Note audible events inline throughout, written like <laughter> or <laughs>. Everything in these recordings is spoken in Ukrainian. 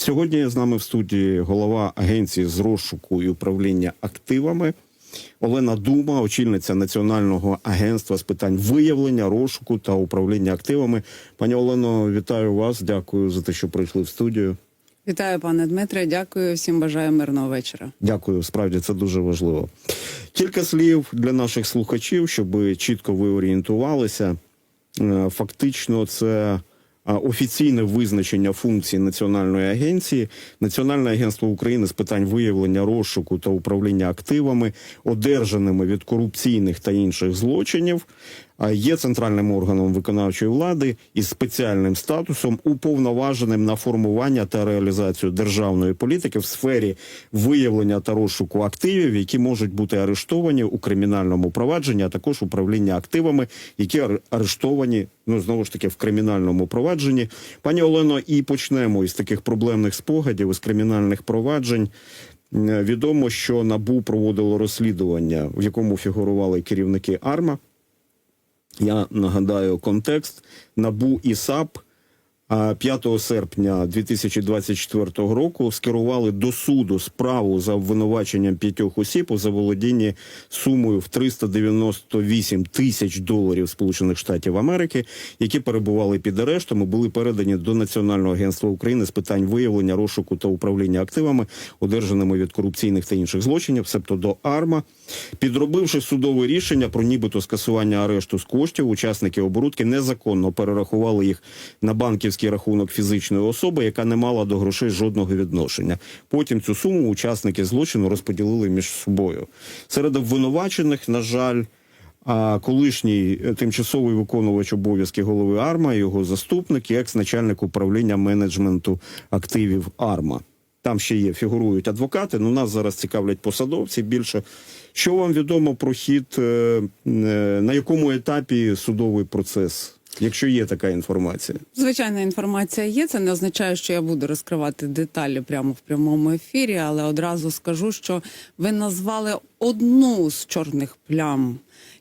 Сьогодні з нами в студії голова агенції з розшуку і управління активами Олена Дума, очільниця Національного агентства з питань виявлення, розшуку та управління активами. Пані Олено, вітаю вас. Дякую за те, що прийшли в студію. Вітаю, пане Дмитре. Дякую всім. Бажаю мирного вечора. Дякую, справді це дуже важливо. Кілька слів для наших слухачів, щоб чітко ви орієнтувалися. Е, Фактично, це офіційне визначення функцій національної агенції. Національне агентство України з питань виявлення розшуку та управління активами, одержаними від корупційних та інших злочинів, є центральним органом виконавчої влади із спеціальним статусом, уповноваженим на формування та реалізацію державної політики в сфері виявлення та розшуку активів, які можуть бути арештовані у кримінальному провадженні, а також управління активами, які ар- арештовані ну знову ж таки в кримінальному провадженні. Пані Олено, і почнемо із таких проблемних спогадів із кримінальних проваджень. Відомо, що набу проводило розслідування, в якому фігурували керівники АРМА. Я нагадаю контекст. Набу і САП а, 5 серпня 2024 року скерували до суду справу за обвинуваченням п'ятьох осіб у заволодінні сумою в 398 тисяч доларів Сполучених Штатів Америки, які перебували під арештом і були передані до Національного агентства України з питань виявлення, розшуку та управління активами, одержаними від корупційних та інших злочинів, себто до АРМА, підробивши судове рішення про нібито скасування арешту з коштів, учасники оборудки незаконно перерахували їх на банківський рахунок фізичної особи, яка не мала до грошей жодного відношення. Потім цю суму учасники злочину розподілили між собою. Серед обвинувачених, на жаль. А колишній е, тимчасовий виконувач обов'язки голови АРМА, його заступник і екс-начальник управління менеджменту активів АРМА. Там ще є, фігурують адвокати. Ну нас зараз цікавлять посадовці більше. Що вам відомо про хід, е, е, на якому етапі судовий процес, якщо є така інформація? Звичайна інформація є. Це не означає, що я буду розкривати деталі прямо в прямому ефірі, але одразу скажу, що ви назвали одну з чорних плям.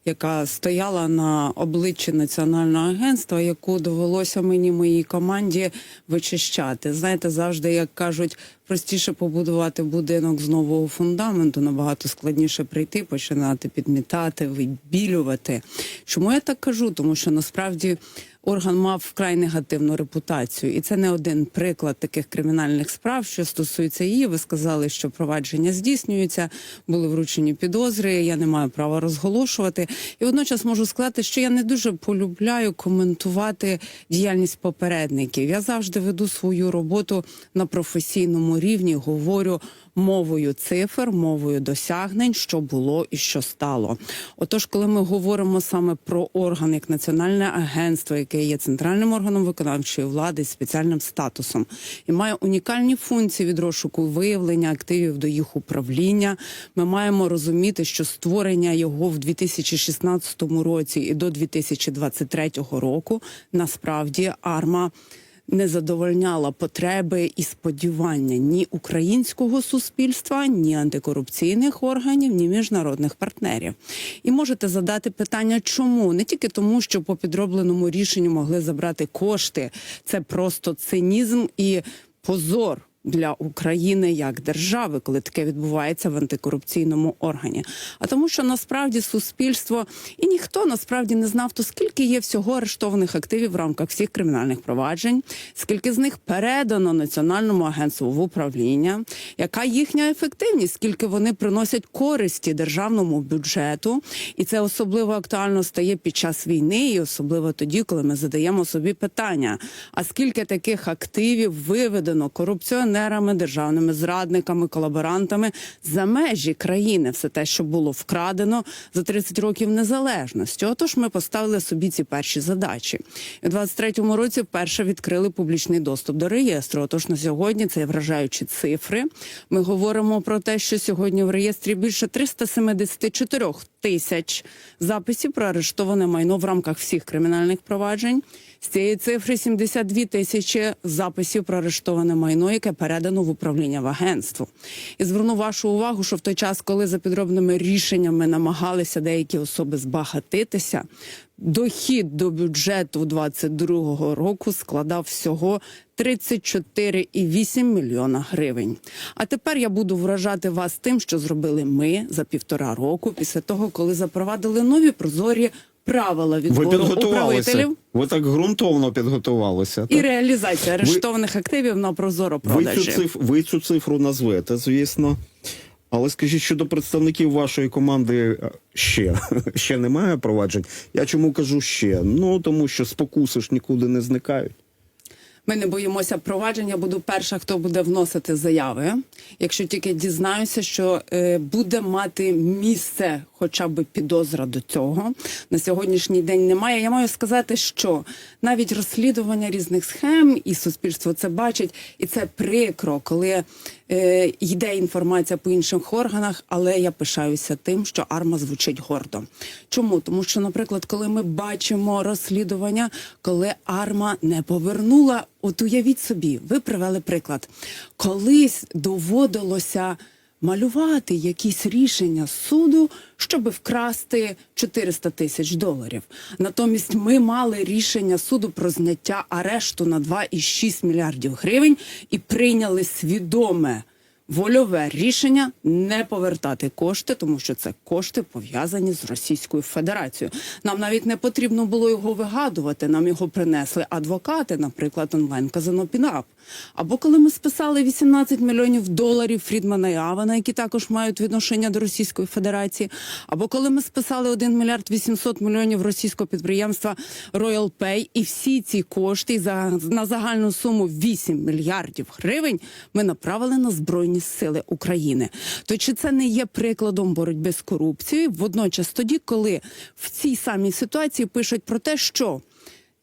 Яка стояла на обличчі національного агентства, яку довелося мені моїй команді вичищати. Знаєте, завжди як кажуть, простіше побудувати будинок з нового фундаменту, набагато складніше прийти, починати підмітати, вибілювати. Чому я так кажу? Тому що насправді орган мав вкрай негативну репутацію, і це не один приклад таких кримінальних справ, що стосується її. Ви сказали, що провадження здійснюється, були вручені підозри. Я не маю права розголошувати. І водночас можу сказати, що я не дуже полюбляю коментувати діяльність попередників. Я завжди веду свою роботу на професійному рівні, говорю мовою цифр, мовою досягнень, що було і що стало. Отож, коли ми говоримо саме про орган як національне агентство, яке є центральним органом виконавчої влади з спеціальним статусом і має унікальні функції від розшуку виявлення активів до їх управління, ми маємо розуміти, що створення його в 2016 році і до 2023 року насправді арма не задовольняла потреби і сподівання ні українського суспільства, ні антикорупційних органів, ні міжнародних партнерів. І можете задати питання, чому не тільки тому, що по підробленому рішенню могли забрати кошти. Це просто цинізм і позор. Для України як держави, коли таке відбувається в антикорупційному органі, а тому, що насправді суспільство і ніхто насправді не знав, то скільки є всього арештованих активів в рамках всіх кримінальних проваджень, скільки з них передано національному агентству в управління, яка їхня ефективність, скільки вони приносять користі державному бюджету, і це особливо актуально стає під час війни, і особливо тоді, коли ми задаємо собі питання: а скільки таких активів виведено корупціонерами, державними зрадниками, колаборантами за межі країни, все те, що було вкрадено за 30 років незалежності. Отож, ми поставили собі ці перші задачі. І у 23-му році вперше відкрили публічний доступ до реєстру. Отож, на сьогодні це вражаючі цифри. Ми говоримо про те, що сьогодні в реєстрі більше 374 тисяч записів про арештоване майно в рамках всіх кримінальних проваджень. З цієї цифри 72 тисячі записів про арештоване майно, яке передано в управління в агентство. І зверну вашу увагу, що в той час, коли за підробними рішеннями намагалися деякі особи збагатитися, дохід до бюджету 22-го року складав всього 34,8 мільйона гривень. А тепер я буду вражати вас тим, що зробили ми за півтора року після того, коли запровадили нові прозорі правила Ви відбору підготувалися. управителів Ви так ґрунтовно підготувалися. і так? реалізація арештованих активів на прозоро Ви цю, продажі. циф... ви цю цифру назвете, звісно. Але скажіть, щодо представників вашої команди е, ще, <laughs> ще немає проваджень. Я чому кажу ще? Ну тому що спокуси ж нікуди не зникають. Ми не боїмося провадження. Буду перша, хто буде вносити заяви. Якщо тільки дізнаюся, що е, буде мати місце, хоча б підозра до цього на сьогоднішній день немає. Я маю сказати, що навіть розслідування різних схем і суспільство це бачить, і це прикро, коли йде інформація по інших органах, але я пишаюся тим, що арма звучить гордо. Чому? Тому що, наприклад, коли ми бачимо розслідування, коли арма не повернула, от уявіть собі, ви привели приклад, колись доводилося. Малювати якісь рішення суду, щоб вкрасти 400 тисяч доларів. Натомість ми мали рішення суду про зняття арешту на 2,6 мільярдів гривень і прийняли свідоме вольове рішення не повертати кошти, тому що це кошти пов'язані з Російською Федерацією. Нам навіть не потрібно було його вигадувати. Нам його принесли адвокати, наприклад, онлайн казино Пінап. Або коли ми списали 18 мільйонів доларів Фрідмана і Авана, які також мають відношення до Російської Федерації, або коли ми списали 1 мільярд 800 мільйонів російського підприємства Royal Pay, і всі ці кошти за на загальну суму 8 мільярдів гривень ми направили на збройні сили України. То чи це не є прикладом боротьби з корупцією? Водночас тоді, коли в цій самій ситуації пишуть про те, що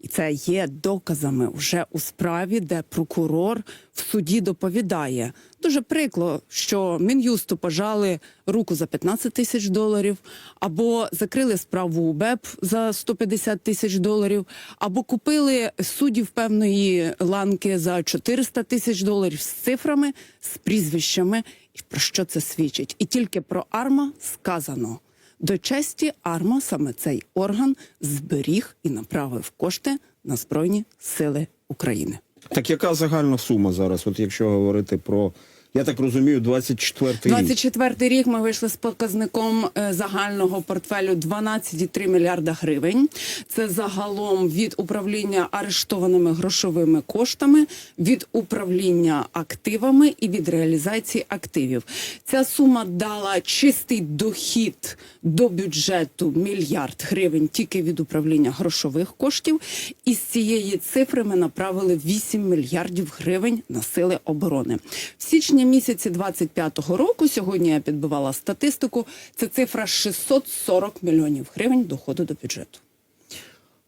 і це є доказами вже у справі, де прокурор в суді доповідає. Дуже прикло, що мін'юсту пожали руку за 15 тисяч доларів, або закрили справу у БЕП за 150 тисяч доларів, або купили суддів певної ланки за 400 тисяч доларів з цифрами, з прізвищами. І про що це свідчить? І тільки про Арма сказано. До честі АРМА саме цей орган зберіг і направив кошти на Збройні Сили України. Так яка загальна сума зараз? От якщо говорити про, я так розумію, 24 рік. 24 рік ми вийшли з показником е, загального портфелю 12,3 мільярда гривень. Це загалом від управління арештованими грошовими коштами, від управління активами і від реалізації активів. Ця сума дала чистий дохід до бюджету мільярд гривень тільки від управління грошових коштів. І з цієї цифри ми направили 8 мільярдів гривень на сили оборони. В січні місяці 25-го року, сьогодні я підбивала статистику, це цифра 640 мільйонів гривень доходу до бюджету.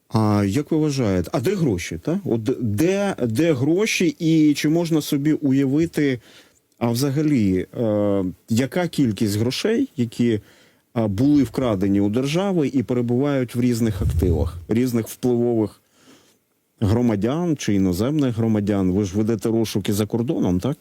А як ви вважаєте, а де гроші? Та? От де, де гроші, і чи можна собі уявити, а взагалі, е, яка кількість грошей, які е, були вкрадені у держави і перебувають в різних активах, різних впливових громадян чи іноземних громадян? Ви ж ведете розшуки за кордоном, так?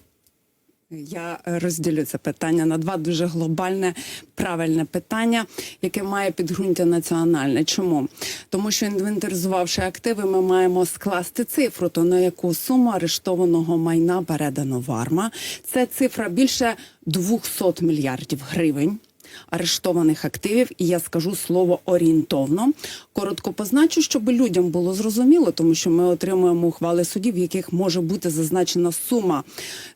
Я розділю це питання на два дуже глобальне, правильне питання, яке має підґрунтя національне. Чому? Тому що інвентаризувавши активи, ми маємо скласти цифру, то на яку суму арештованого майна передано в АРМА. Це цифра більше 200 мільярдів гривень. Арештованих активів, і я скажу слово орієнтовно. Коротко позначу, щоб людям було зрозуміло, тому що ми отримуємо ухвали судів, в яких може бути зазначена сума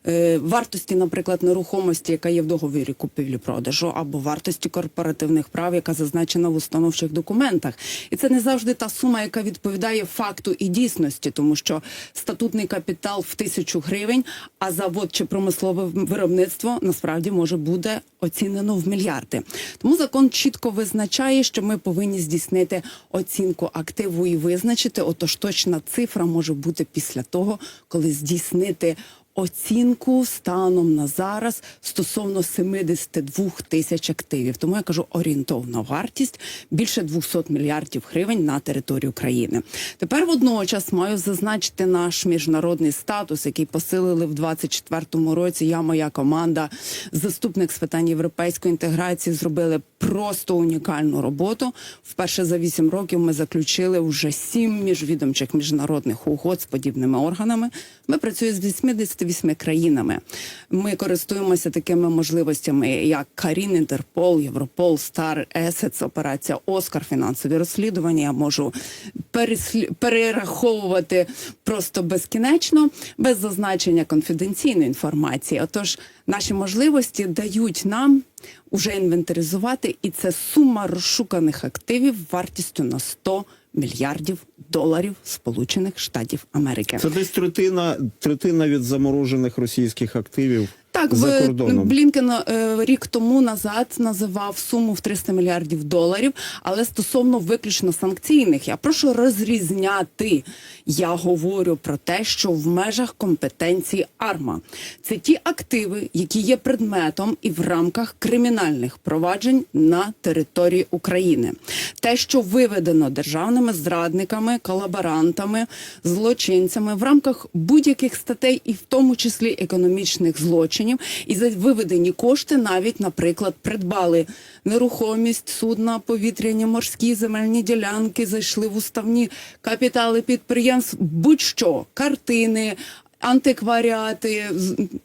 е, вартості, наприклад, нерухомості, яка є в договірі купівлі-продажу, або вартості корпоративних прав, яка зазначена в установчих документах. І це не завжди та сума, яка відповідає факту і дійсності, тому що статутний капітал в тисячу гривень, а завод чи промислове виробництво насправді може буде оцінено в мільярди. Тому закон чітко визначає, що ми повинні здійснити оцінку активу і визначити. Отож, точна цифра може бути після того, коли здійснити оцінку станом на зараз стосовно 72 тисяч активів. Тому я кажу орієнтовна вартість більше 200 мільярдів гривень на територію країни. Тепер водночас маю зазначити наш міжнародний статус, який посилили в 24-му році. Я, моя команда, заступник з питань європейської інтеграції, зробили просто унікальну роботу. Вперше за 8 років ми заключили вже 7 міжвідомчих міжнародних угод з подібними органами. Ми працюємо з 88 країнами. Ми користуємося такими можливостями, як Карін, Інтерпол, Європол, Стар, Есец, операція Оскар, фінансові розслідування. Я можу переслі... перераховувати просто безкінечно, без зазначення конфіденційної інформації. Отож, наші можливості дають нам уже інвентаризувати, і це сума розшуканих активів вартістю на 100 мільярдів доларів Сполучених Штатів Америки. Це десь третина, третина від заморожених російських активів Так, за кордоном. Блінкен е, рік тому назад називав суму в 300 мільярдів доларів, але стосовно виключно санкційних, я прошу розрізняти. Я говорю про те, що в межах компетенції АРМА це ті активи, які є предметом і в рамках кримінальних проваджень на території України. Те, що виведено державними зрадниками, колаборантами, злочинцями в рамках будь-яких статей, і в тому числі економічних злочинів, і за виведені кошти навіть, наприклад, придбали нерухомість, судна, повітряні, морські земельні ділянки, зайшли в уставні капітали підприємств, будь-що картини. Антикваріати,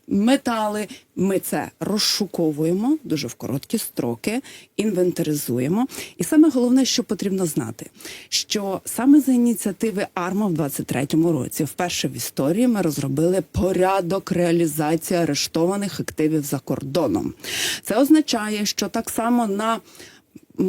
метали. Ми це розшуковуємо дуже в короткі строки, інвентаризуємо. І саме головне, що потрібно знати, що саме за ініціативи АРМА в 23-му році, вперше в історії, ми розробили порядок реалізації арештованих активів за кордоном. Це означає, що так само на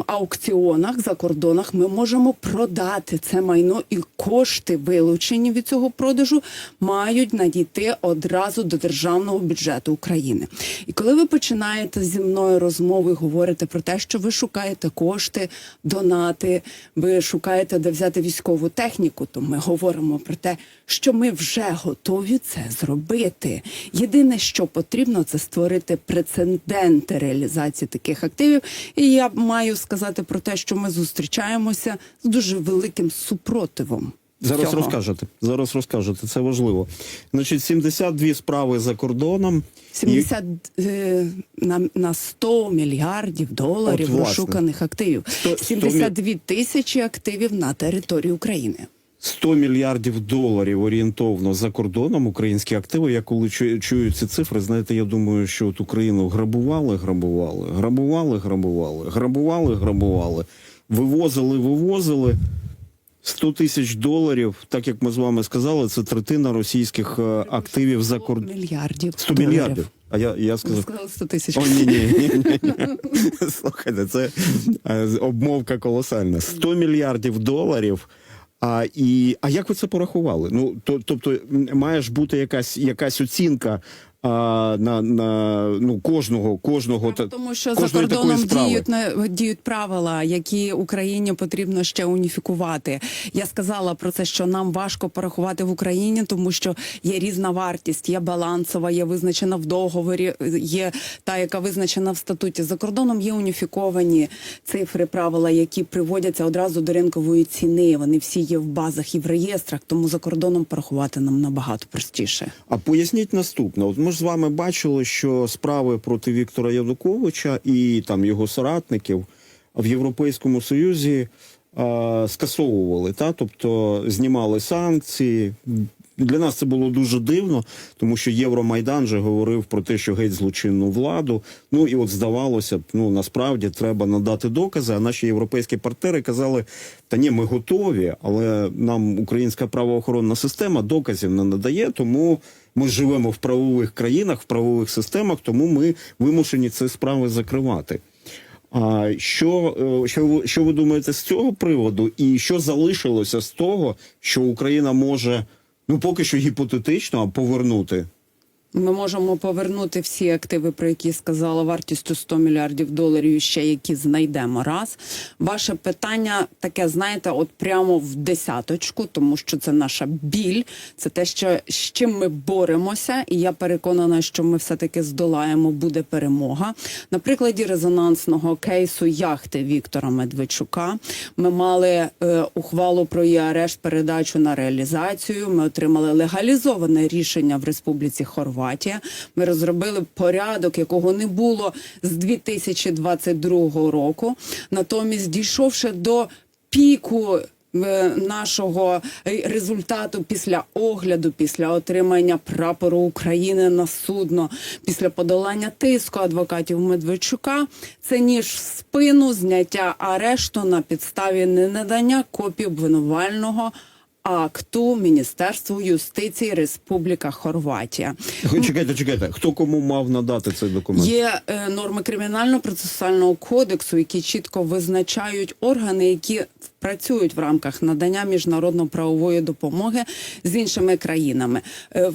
аукціонах за кордонах ми можемо продати це майно, і кошти, вилучені від цього продажу, мають надійти одразу до державного бюджету України. І коли ви починаєте зі мною розмови, говорите про те, що ви шукаєте кошти, донати, ви шукаєте де взяти військову техніку, то ми говоримо про те, що ми вже готові це зробити. Єдине, що потрібно, це створити прецеденти реалізації таких активів. І я маю сказати про те, що ми зустрічаємося з дуже великим супротивом. Зараз цього. розкажете. Зараз розкажете. Це важливо. Значить, 72 справи за кордоном. І- 70 і... на, на 100 мільярдів доларів От, розшуканих активів. Сто- сто мі- 72 тисячі активів на території України. 100 мільярдів доларів орієнтовно за кордоном українські активи. Я коли чую, ці цифри, знаєте, я думаю, що от Україну грабували, грабували, грабували, грабували, грабували, грабували, вивозили, вивозили. 100 тисяч доларів, так як ми з вами сказали, це третина російських е, активів за кордоном. Мільярдів 100 доларів. мільярдів. А я, я сказав. сказали 100 тисяч. О, ні, ні, ні, ні, ні. <laughs> Слухайте, це е, обмовка колосальна. 100 мільярдів доларів. А, і, а як ви це порахували? Ну, то, тобто, має ж бути якась, якась оцінка а, на, на ну, кожного, кожного та- Тому що за кордоном діють на діють правила, які Україні потрібно ще уніфікувати. Я сказала про це, що нам важко порахувати в Україні, тому що є різна вартість, є балансова, є визначена в договорі, є та, яка визначена в статуті. За кордоном є уніфіковані цифри, правила, які приводяться одразу до ринкової ціни. Вони всі є в базах і в реєстрах, тому за кордоном порахувати нам набагато простіше. А поясніть наступне. От ми ж з вами бачили, що справи проти Віктора Януковича і там його соратників в Європейському Союзі а, скасовували, та тобто знімали санкції. Для нас це було дуже дивно, тому що Євромайдан же говорив про те, що геть злочинну владу. Ну і от здавалося б, ну насправді треба надати докази. А наші європейські партнери казали: та ні, ми готові, але нам українська правоохоронна система доказів не надає, тому ми живемо в правових країнах, в правових системах, тому ми вимушені ці справи закривати. А що, е, що, що ви думаєте з цього приводу, і що залишилося з того, що Україна може, ну поки що гіпотетично, повернути Ми можемо повернути всі активи, про які сказала, вартістю 100 мільярдів доларів, ще які знайдемо. Раз ваше питання таке, знаєте, от прямо в десяточку, тому що це наша біль, це те, що з чим ми боремося, і я переконана, що ми все таки здолаємо. Буде перемога. На прикладі резонансного кейсу яхти Віктора Медведчука. Ми мали е, ухвалу про її арешт, передачу на реалізацію. Ми отримали легалізоване рішення в Республіці Хорватія. Ми розробили порядок, якого не було з 2022 року. Натомість, дійшовши до піку. е, Нашого результату після огляду, після отримання прапору України на судно, після подолання тиску адвокатів Медведчука, це ніж в спину зняття арешту на підставі ненадання копій обвинувального акту Міністерству юстиції Республіка Хорватія. Чекайте, чекайте. Хто кому мав надати цей документ? Є е, норми кримінально-процесуального кодексу, які чітко визначають органи, які працюють в рамках надання міжнародно-правової допомоги з іншими країнами. Е,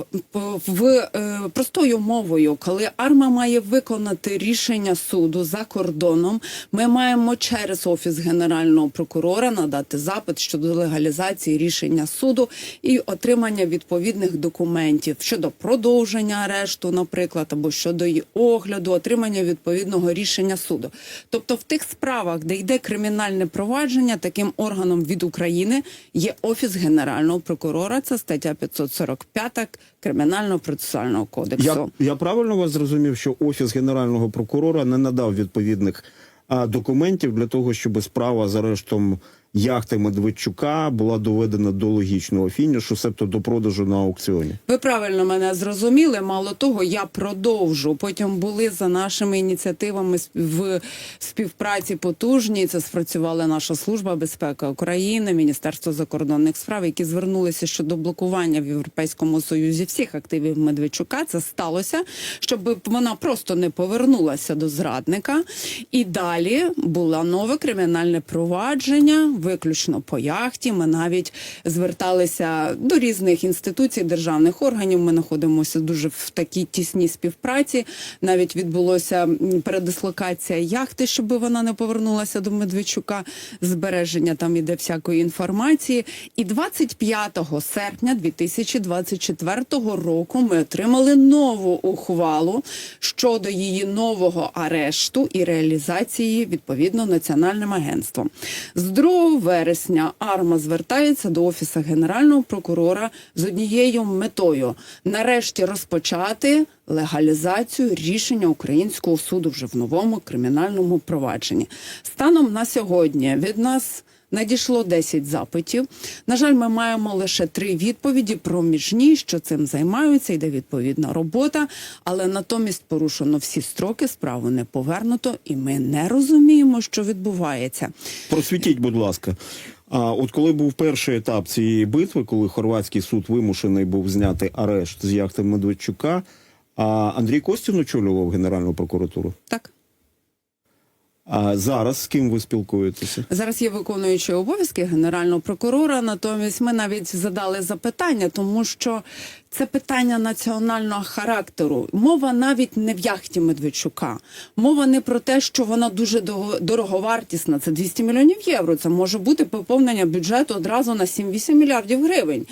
в- е, простою мовою, коли АРМА має виконати рішення суду за кордоном, ми маємо через офіс генерального прокурора надати запит щодо легалізації рішення суду і отримання відповідних документів щодо продовження арешту, наприклад, або щодо її огляду, отримання відповідного рішення суду. Тобто, в тих справах, де йде кримінальне провадження, таким органом від України є офіс генерального прокурора. Це стаття 545 кримінального процесуального кодексу. Я, я правильно вас зрозумів, що офіс генерального прокурора не надав відповідних а, документів для того, щоб справа з арештом яхти Медведчука була доведена до логічного фінішу, себто до продажу на аукціоні. Ви правильно мене зрозуміли. Мало того, я продовжу. Потім були за нашими ініціативами в співпраці потужні. Це спрацювала наша служба безпеки України, Міністерство закордонних справ, які звернулися щодо блокування в Європейському Союзі всіх активів Медведчука. Це сталося, щоб вона просто не повернулася до зрадника. І далі було нове кримінальне провадження, виключно по яхті. Ми навіть зверталися до різних інституцій, державних органів. Ми знаходимося дуже в такій тісній співпраці. Навіть відбулося передислокація яхти, щоб вона не повернулася до Медведчука. Збереження там іде всякої інформації. І 25 серпня 2024 року ми отримали нову ухвалу щодо її нового арешту і реалізації відповідно національним агентством. З 2 вересня АРМА звертається до офісу генерального прокурора з однією метою нарешті розпочати легалізацію рішення українського суду вже в новому кримінальному провадженні. Станом на сьогодні від нас. Надійшло 10 запитів. На жаль, ми маємо лише три відповіді проміжні, що цим займаються, йде відповідна робота, але натомість порушено всі строки, справу не повернуто, і ми не розуміємо, що відбувається. Просвітіть, будь ласка. А от коли був перший етап цієї битви, коли хорватський суд вимушений був зняти арешт з яхти Медведчука, а Андрій Костін очолював Генеральну прокуратуру. Так. А зараз з ким ви спілкуєтеся? Зараз є виконуючий обов'язки генерального прокурора. Натомість ми навіть задали запитання, тому що це питання національного характеру. Мова навіть не в яхті Медведчука. Мова не про те, що вона дуже дороговартісна. Це 200 мільйонів євро. Це може бути поповнення бюджету одразу на 7-8 мільярдів гривень.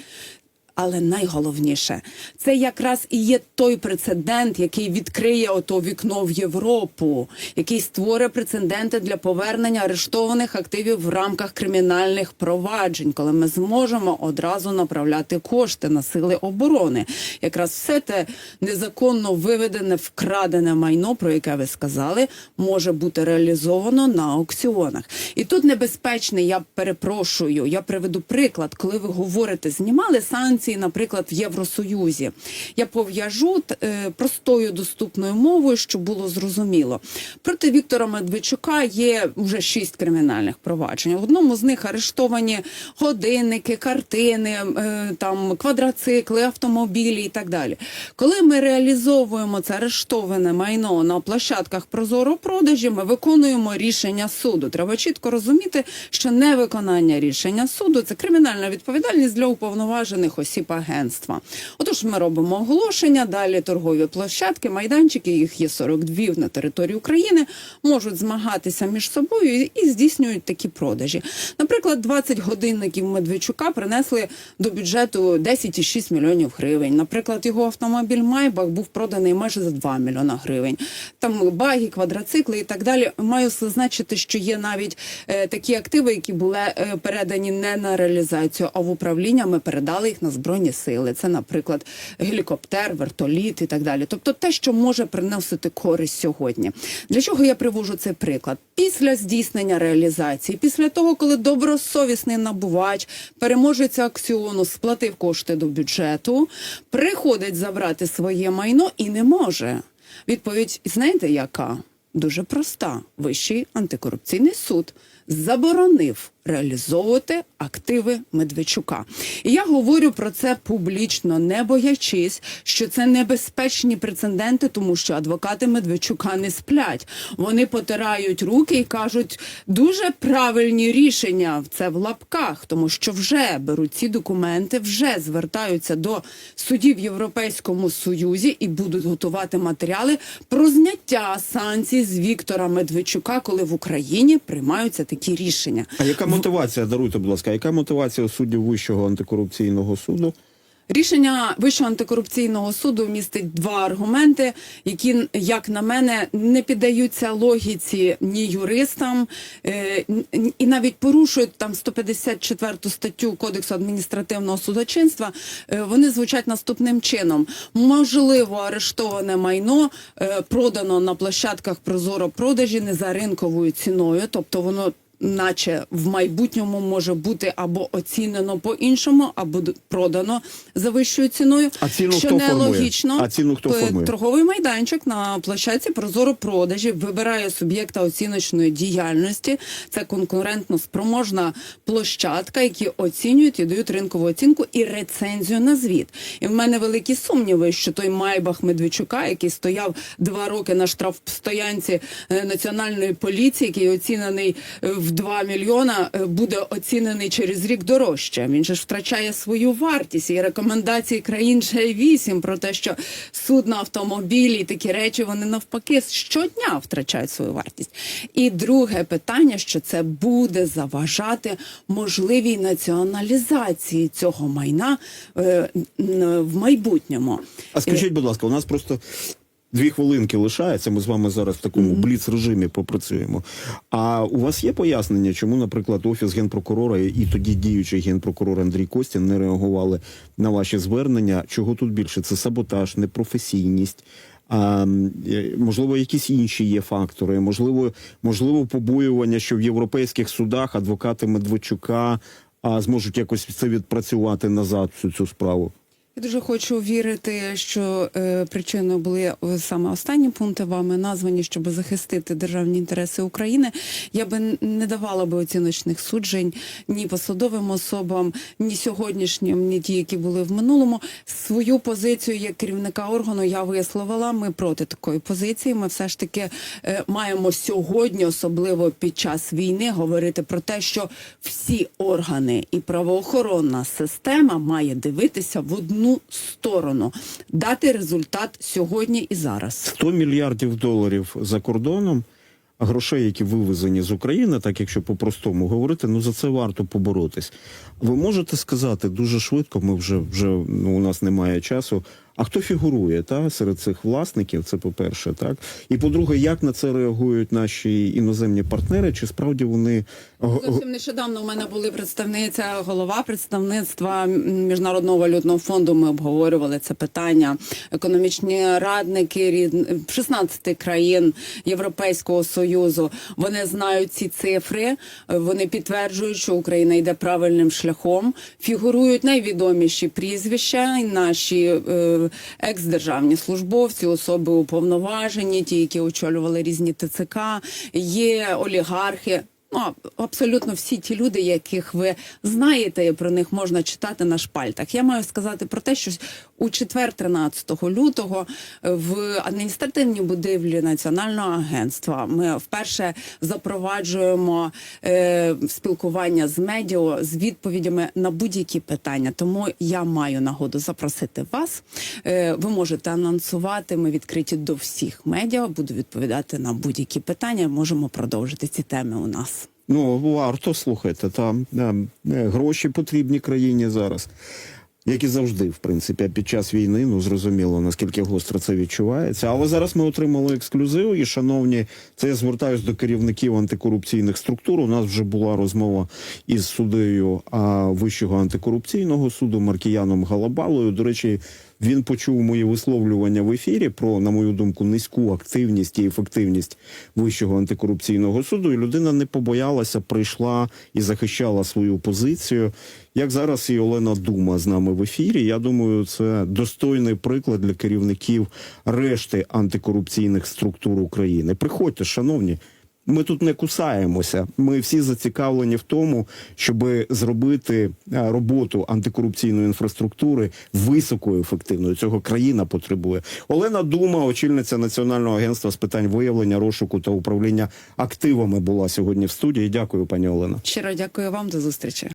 Але найголовніше, це якраз і є той прецедент, який відкриє ото вікно в Європу, який створить прецеденти для повернення арештованих активів в рамках кримінальних проваджень, коли ми зможемо одразу направляти кошти на сили оборони. Якраз все те незаконно виведене, вкрадене майно, про яке ви сказали, може бути реалізовано на аукціонах. І тут небезпечний, я перепрошую, я приведу приклад, коли ви говорите, знімали санкції, наприклад, в Євросоюзі. Я пов'яжу е, простою доступною мовою, щоб було зрозуміло. Проти Віктора Медведчука є вже шість кримінальних проваджень. В одному з них арештовані годинники, картини, е, там квадроцикли, автомобілі і так далі. Коли ми реалізовуємо це арештоване майно на площадках прозоро продажі, ми виконуємо рішення суду. Треба чітко розуміти, що невиконання рішення суду це кримінальна відповідальність для уповноважених осіб. Сіпагентства. Отож, ми робимо оголошення, далі торгові площадки, майданчики, їх є 42 на території України, можуть змагатися між собою і, здійснюють такі продажі. Наприклад, 20 годинників Медведчука принесли до бюджету 10,6 мільйонів гривень. Наприклад, його автомобіль Майбах був проданий майже за 2 мільйона гривень. Там баги, квадроцикли і так далі. Маю зазначити, що є навіть е, такі активи, які були е, передані не на реалізацію, а в управління. Ми передали їх на збройні сили. Це, наприклад, гелікоптер, вертоліт і так далі. Тобто, те, що може приносити користь сьогодні. Для чого я привожу цей приклад? Після здійснення реалізації, після того, коли добросовісний набувач, переможець акціону, сплатив кошти до бюджету, приходить забрати своє майно і не може. Відповідь, знаєте, яка? Дуже проста. Вищий антикорупційний суд заборонив реалізовувати активи Медведчука. І я говорю про це публічно, не боячись, що це небезпечні прецеденти, тому що адвокати Медведчука не сплять. Вони потирають руки і кажуть дуже правильні рішення. Це в лапках, тому що вже беруть ці документи, вже звертаються до судів в Європейському Союзі і будуть готувати матеріали про зняття санкцій з Віктора Медведчука, коли в Україні приймаються такі рішення. А яка мотивація, даруйте, будь ласка, яка мотивація суддів Вищого антикорупційного суду? Рішення Вищого антикорупційного суду містить два аргументи, які, як на мене, не піддаються логіці ні юристам, е, і навіть порушують там 154 статтю Кодексу адміністративного судочинства. Е, вони звучать наступним чином: можливо, арештоване майно е, продано на площадках прозоро продажі не за ринковою ціною, тобто воно наче в майбутньому може бути або оцінено по-іншому, або продано за вищою ціною. А ціну що хто формує? А ціну хто формує? Торговий майданчик на площадці прозоро продажі вибирає суб'єкта оціночної діяльності. Це конкурентно спроможна площадка, які оцінюють і дають ринкову оцінку і рецензію на звіт. І в мене великі сумніви, що той Майбах Медведчука, який стояв два роки на штрафстоянці е, національної поліції, який оцінений е, в 2 мільйона, е, буде оцінений через рік дорожче. Він же ж втрачає свою вартість і рекомендації країн G8 про те, що суд на автомобілі і такі речі вони навпаки щодня втрачають свою вартість. І друге питання, що це буде заважати можливій націоналізації цього майна е, в майбутньому. А скажіть, будь ласка, у нас просто дві хвилинки лишається. Ми з вами зараз в такому бліц режимі попрацюємо. А у вас є пояснення, чому, наприклад, офіс генпрокурора і тоді діючий генпрокурор Андрій Костін не реагували на ваші звернення? Чого тут більше? Це саботаж, непрофесійність. А, е, можливо, якісь інші є фактори, можливо, можливо, побоювання, що в європейських судах адвокати Медведчука а, зможуть якось це відпрацювати назад всю цю справу. Я дуже хочу вірити, що е, причиною були е, саме останні пункти вами названі, щоб захистити державні інтереси України. Я би не давала би оціночних суджень ні посадовим особам, ні сьогоднішнім, ні ті, які були в минулому. Свою позицію як керівника органу я висловила. Ми проти такої позиції. Ми все ж таки е, маємо сьогодні, особливо під час війни, говорити про те, що всі органи і правоохоронна система має дивитися в одну сторону, дати результат сьогодні і зараз. 100 мільярдів доларів за кордоном, а грошей, які вивезені з України, так якщо по-простому говорити, ну за це варто поборотись. Ви можете сказати дуже швидко, ми вже вже ну, у нас немає часу. А хто фігурує та серед цих власників? Це по-перше, так і по-друге, як на це реагують наші іноземні партнери? Чи справді вони г- г- Зовсім нещодавно у мене були представниця, голова представництва Міжнародного валютного фонду. Ми обговорювали це питання. Економічні радники рід- 16 країн Європейського союзу. Вони знають ці цифри. е, Вони підтверджують, що Україна йде правильним шляхом. Фігурують найвідоміші прізвища, наші е, екс-державні службовці, особи уповноважені, ті, які очолювали різні ТЦК, є олігархи. Ну, абсолютно всі ті люди, яких ви знаєте, і про них можна читати на шпальтах. Я маю сказати про те, що у четвер, 13 лютого, в адміністративній будівлі Національного агентства ми вперше запроваджуємо е, спілкування з медіа з відповідями на будь-які питання. Тому я маю нагоду запросити вас. Е, ви можете анонсувати. Ми відкриті до всіх медіа. Буду відповідати на будь-які питання. Можемо продовжити ці теми у нас. Ну, варто слухайте, там е, е, гроші потрібні країні зараз. Як і завжди, в принципі, під час війни, ну зрозуміло, наскільки гостро це відчувається. Але зараз ми отримали ексклюзив, і, шановні, це я звертаюся до керівників антикорупційних структур. У нас вже була розмова із суддею Вищого антикорупційного суду Маркіяном Галабалою. До речі, він почув мої висловлювання в ефірі про, на мою думку, низьку активність і ефективність Вищого антикорупційного суду. І людина не побоялася, прийшла і захищала свою позицію. Як зараз і Олена Дума з нами в ефірі. Я думаю, це достойний приклад для керівників решти антикорупційних структур України. Приходьте, шановні. Ми тут не кусаємося. Ми всі зацікавлені в тому, щоб зробити е, роботу антикорупційної інфраструктури високою ефективною. Цього країна потребує. Олена Дума, очільниця Національного агентства з питань виявлення, розшуку та управління активами, була сьогодні в студії. Дякую, пані Олена. Щиро дякую вам до зустрічі.